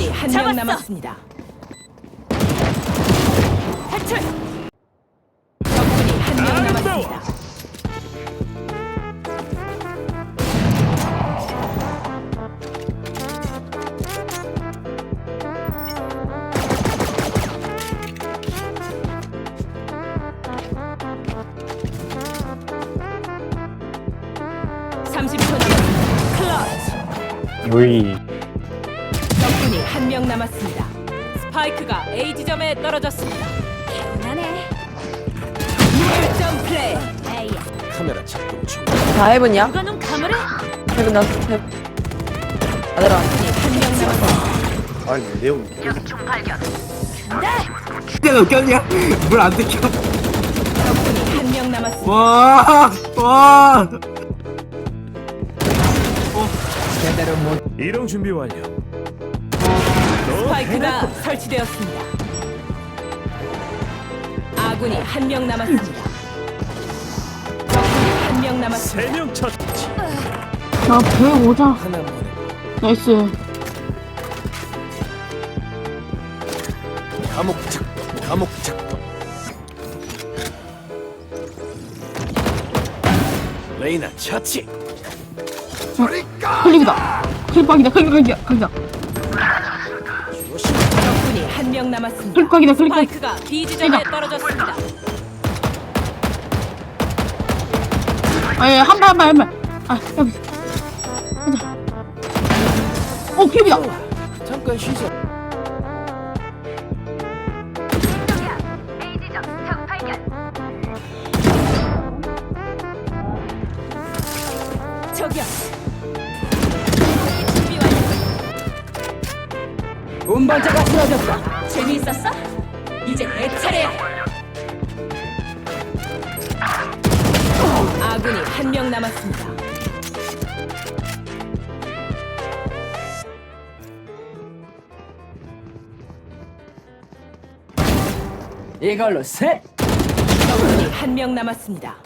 적군이 한 명 잡았어. 남았습니다. 탈출. 적군이 한명 남았습니다. (30초) 남았습니다. 클러치 우이 적군이 한 명 남았습니다. 스파이크가 A 지점에 떨어졌습니다. 나네. 무결점 플레이. 에이야. 카메라 작동 중. 다 해븐이야? 누가 눈 감으래? 해븐 나 해븐 아들아 한명 남았습니다. 아니 내용 내가 웃겼냐? 물안 들켜. 적군이 한 명 남았습니다. 와, 와. 이동 준비 완료. 스파이크가 설치되었습니다. 아군이 한 명 남았습니다. 적군이 한 명 남았습니다. 세명 처치. 나 배우 오자. 나이스. 감옥 작동. 감옥 작동. 레이나 처치. 클립이다. 클립각이다. 클립각이다. 각이다. 한 명 남았습니다. 클립각이다. 클립각. 스파이크가 B 지점에 떨어졌습니다. 아예 한발 한발 한 발. 아 여기. 가자. 오 클립이다. 잠깐 쉬자. 저기요. 운반자가 쓰러졌다. 재미있었어? 이제 내 차례야. 아군이 한 명 남았습니다. 이걸로 셋! 적군이 한 명 남았습니다.